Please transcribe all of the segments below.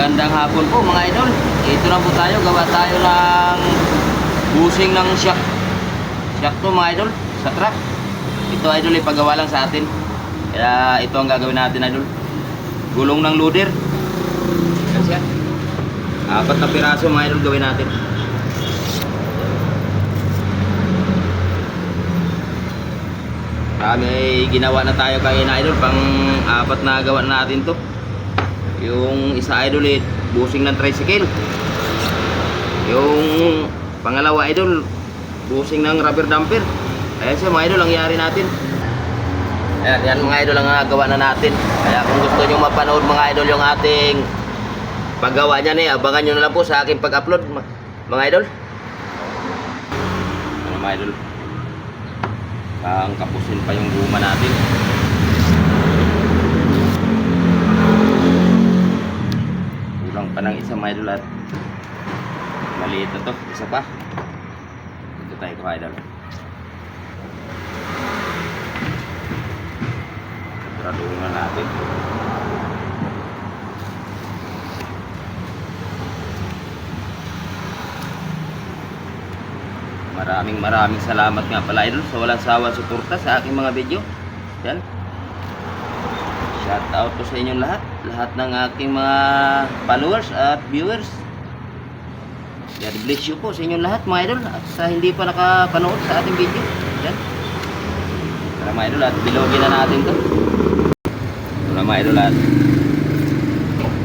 Magandang hapon po mga idol. Ito na po tayo, gawa tayo ng busing ng shock. Shock to mga idol, sa truck. Ito idol, ipagawa lang sa atin. Kaya ito ang gagawin natin idol. Gulong ng loader. Yan siya. Apat na piraso mga idol gawin natin. Kami ginawa na tayo kanina idol, pang apat na gawa natin to. Yung isa idol eh, busing ng tricycle. Yung pangalawa idol, busing ng rubber dumper. Ayan siya mga idol, ang yari natin. Ayan, yan mga idol ang ah, gawa na natin. Kaya kung gusto nyo mapanood mga idol yung ating paggawa niyan eh, abangan nyo na lang po sa aking pag-upload ma- mga idol. Ano mga idol? Pang kapusin pa yung guma natin. Kulang pa ng isa mga idol at maliit na to. Isa pa. Ito tayo ko idol. Na natin. Maraming maraming salamat nga pala idol sa walang sawa suporta sa aking mga video. Yan. Shout out po sa inyong lahat. Lahat ng aking mga followers at viewers. God bless you po sa inyong lahat mga idol. At sa hindi pa nakapanood sa ating video. Yan. Tara mga idol at bilogin na natin to. Ito mga idol at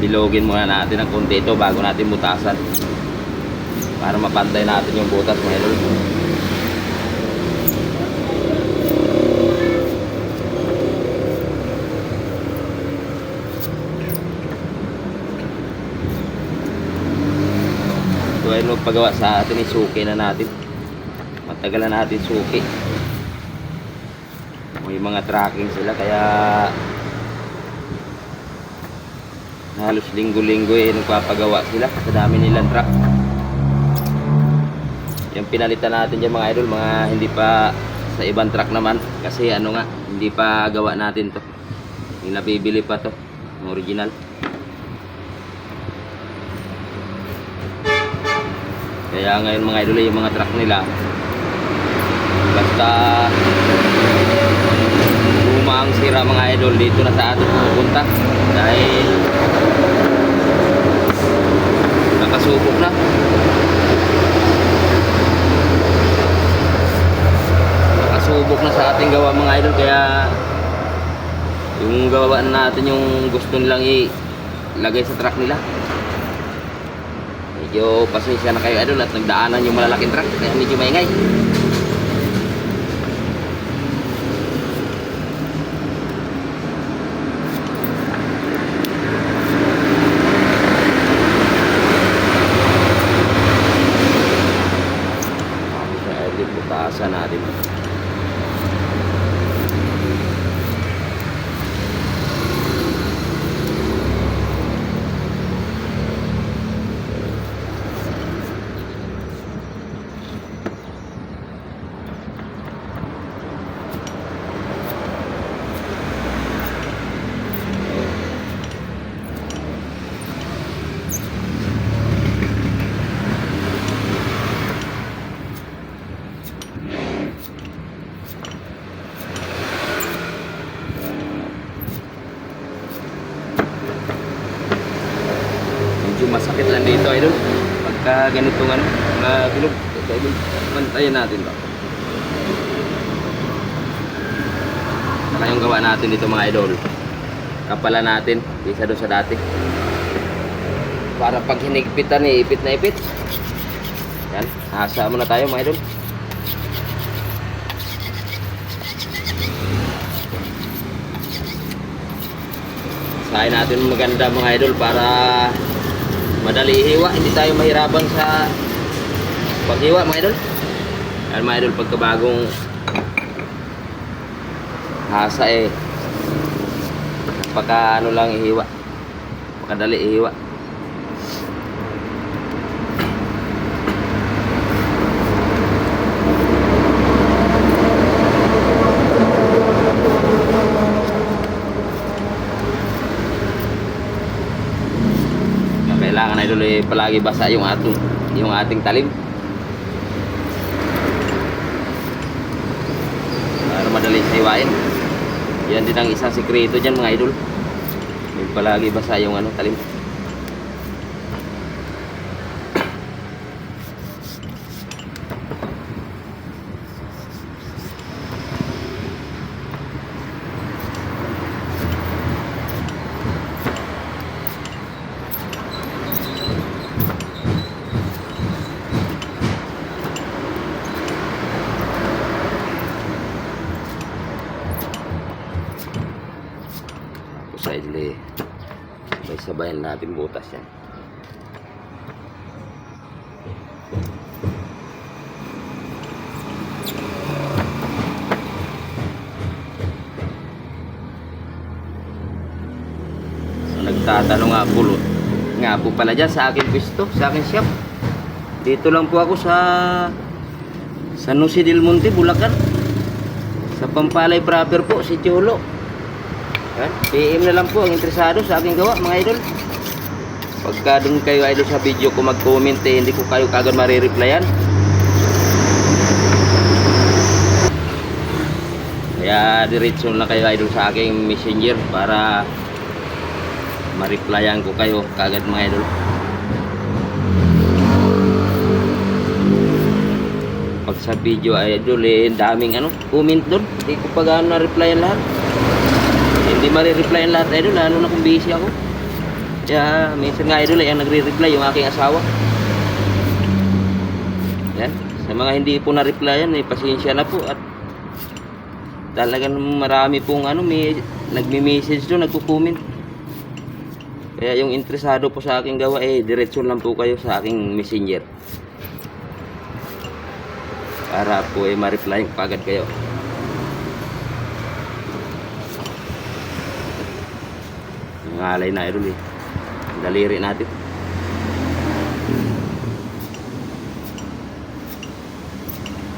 bilogin muna natin ng konti ito bago natin butasan. Para mapantay natin yung butas mga idol. Magpagawa sa atin isuki na natin. Matagal na natin suki. May mga tracking sila kaya halos linggo-linggo eh nagpapagawa sila sa dami nilang truck. Yung pinalitan natin dyan mga idol, mga hindi pa sa ibang truck naman kasi ano nga, hindi pa gawa natin to. Yung nabibili pa to, original. Kaya ngayon mga idol yung mga truck nila basta luma ang sira mga idol dito na sa atin pupunta. Dahil nakasubok na. Nakasubok na sa ating gawa mga idol. Kaya yung gawa natin yung gusto nilang ilagay sa truck nila medyo pasensya na kayo idol at nagdaanan yung malalaking truck kaya medyo maingay sa idol butasan natin medyo masakit lang dito idol pagka ganitong ano mga bilog bantayan natin ba? Saka yung gawa natin dito mga idol. Kapala natin isa doon sa dati. Para pag hinigpitan eh ipit na ipit. Yan asa muna tayo mga idol. Sahin natin maganda mga idol para madali ihiwa, hindi tayo mahirapan sa paghiwa mga idol. Yan mga idol, pagkabagong hasa eh, napaka ano lang ihiwa, makadali ihiwa. Idol eh, palagi basa yung ating yung ating talim. Para madali siwain. Yan din ang isang sikreto dyan mga idol. Palagi basa yung ano, talim. Tapos idol eh, may sabayan natin butas yan. So, nagtatanong nga po, nga po pala dyan sa akin pisto, sa akin shop. Dito lang po ako sa San Jose del Monte, Bulacan. Sa Pampalay proper po, si Cholo. Yan. PM na lang po ang interesado sa aking gawa mga idol. Pagka doon kayo idol sa video ko mag-comment eh, hindi ko kayo kagad marireplyan. Kaya diretso na kayo idol sa aking messenger para ma-replyan ko kayo kagad mga idol. Pag sa video idol eh, daming ano, comment doon. Hindi ko pa gaano na-replyan lahat. Hindi marireplyan lahat idol, lalo na kung busy ako. Kaya minsan nga idol ay ang nagre-reply yung aking asawa. Yan. Sa mga hindi po na-replyan, eh, pasensya na po at talagang marami pong ano, may nagme-message doon, nagko-comment. Kaya yung interesado po sa aking gawa, eh, diretso lang po kayo sa aking messenger. Para po eh, ma-reply agad kayo. Alay na idol eh. Ang Daliri natin.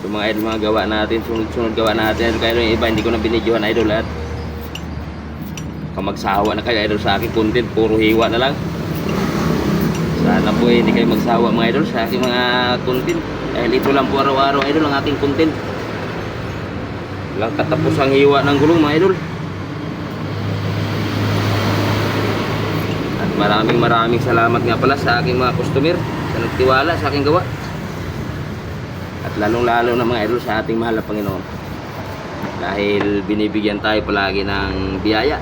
Yung mga idol, mga gawa natin, sunod-sunod gawa natin. Idol, yung iba, hindi ko na binidyohan idol at kamagsawa na kayo idol sa akin content, puro hiwa na lang. Sana po eh, hindi kayo magsawa mga idol sa aking mga content. Dahil ito lang po araw-araw idol ang aking content. Walang katapusang hiwa ng gulong mga idol. Maraming maraming salamat nga pala sa aking mga customer sa nagtiwala sa aking gawa. At lalong lalo na mga idol sa ating mahal na Panginoon. Dahil binibigyan tayo palagi ng biyaya.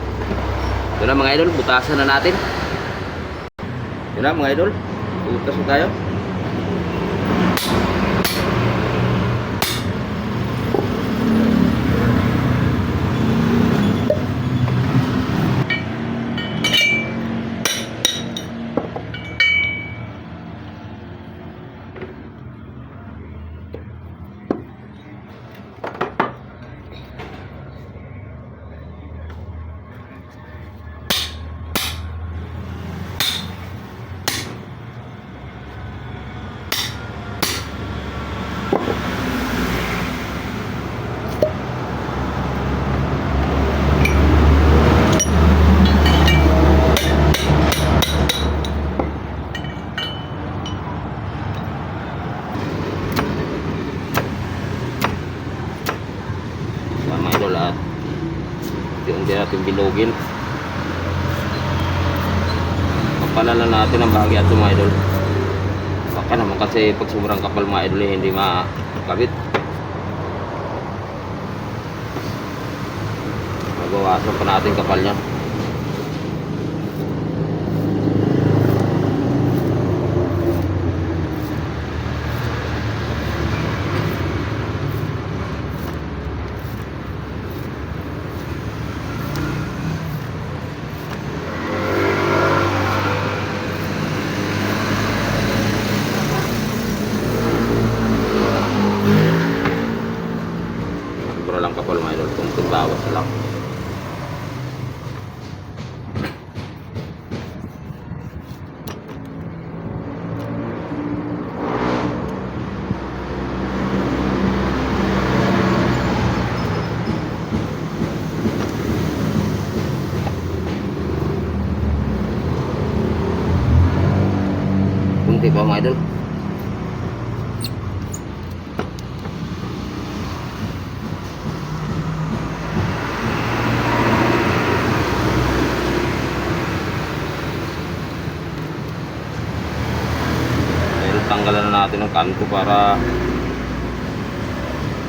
Ito na mga idol, butasan na natin. Ito na mga idol, butas na tayo. Yan, mga idol at unti-unti natin bilogin. Kapalalan natin ang bahagi at mga idol. Baka naman kasi pag sobrang kapal mga idol eh, hindi makabit. Magawasan pa natin kapal niya. Siguro lang kapal mga idol kung bawas lang. konti pa mga idol. Dahil ang kanto para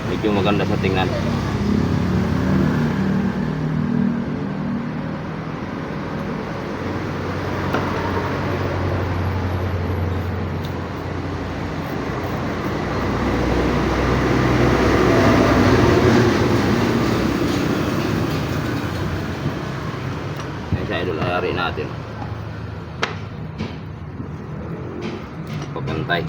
medyo maganda sa tingnan. Yan sa idol, ayari natin. Papantay.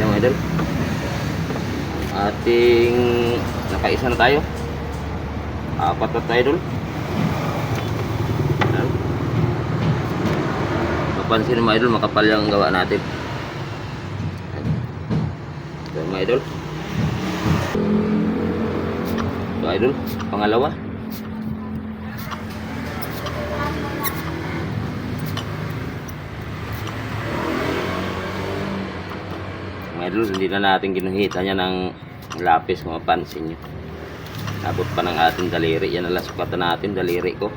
Yan mga idol. Ating nakaisa na tayo. Apat na tayo. Yan. Mapansin mga idol, makapal yung gawa natin. Yan mga idol. So, idol, pangalawa. Mga idol, hindi na natin ginuhita niya ng lapis mapansin nyo. Abot pa ng ating daliri. Yan ang sukatan natin, daliri ko.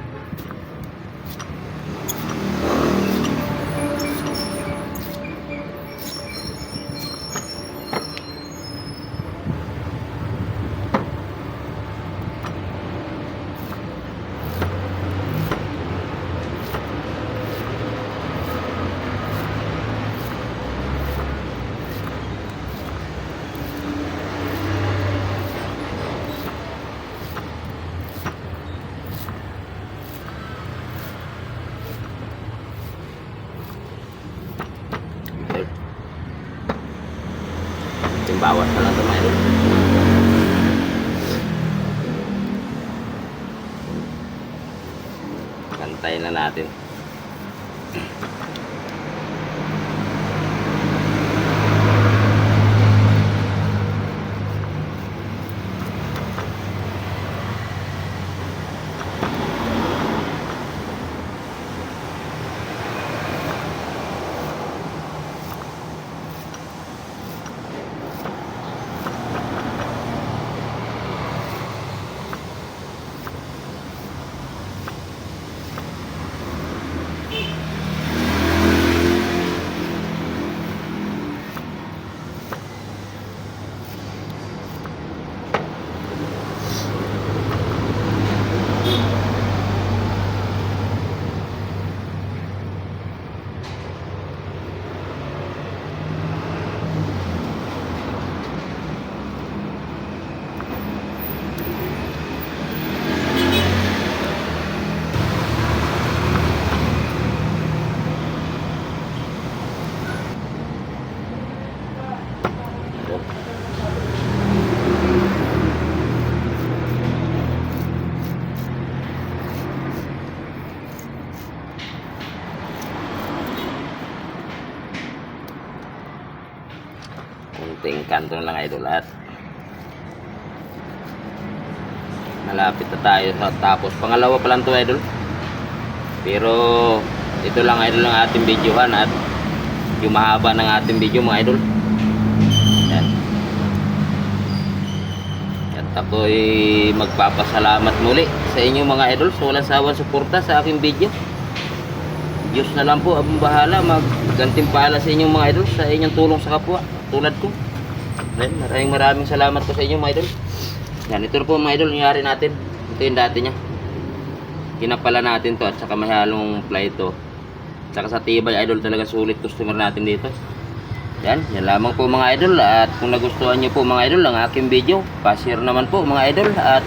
Bawas na lang idol. Kantayin na natin. Kunting kanto lang idol at malapit na tayo tapos. Pangalawa pa lang to idol. Pero ito lang idol ang ating videohan at yung mahaba ng ating video mga idol. Yan. At ako'y magpapasalamat muli sa inyo mga idol sa walang sawang suporta sa aking video. Diyos na lang po ang bahala maggantimpala sa inyong mga idol sa inyong tulong sa kapwa tulad ko Ayan, maraming maraming salamat po sa inyo mga idol yan ito po mga idol nangyari natin ito yung dati niya kinapala natin to at saka may halong fly to saka sa tibay idol talaga sulit customer natin dito yan, yan lamang po mga idol at kung nagustuhan nyo po mga idol ang aking video pa-share naman po mga idol at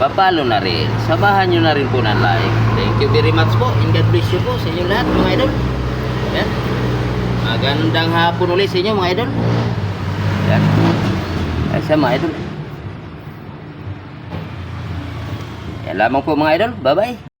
papalo na rin. Samahan nyo na rin po ng like. Thank you very much po. And God bless you po sa inyo lahat mga idol. Yan. Magandang hapon ulit sa inyo mga idol. Yan. Ay siya mga idol. Yan lamang po mga idol. Bye bye.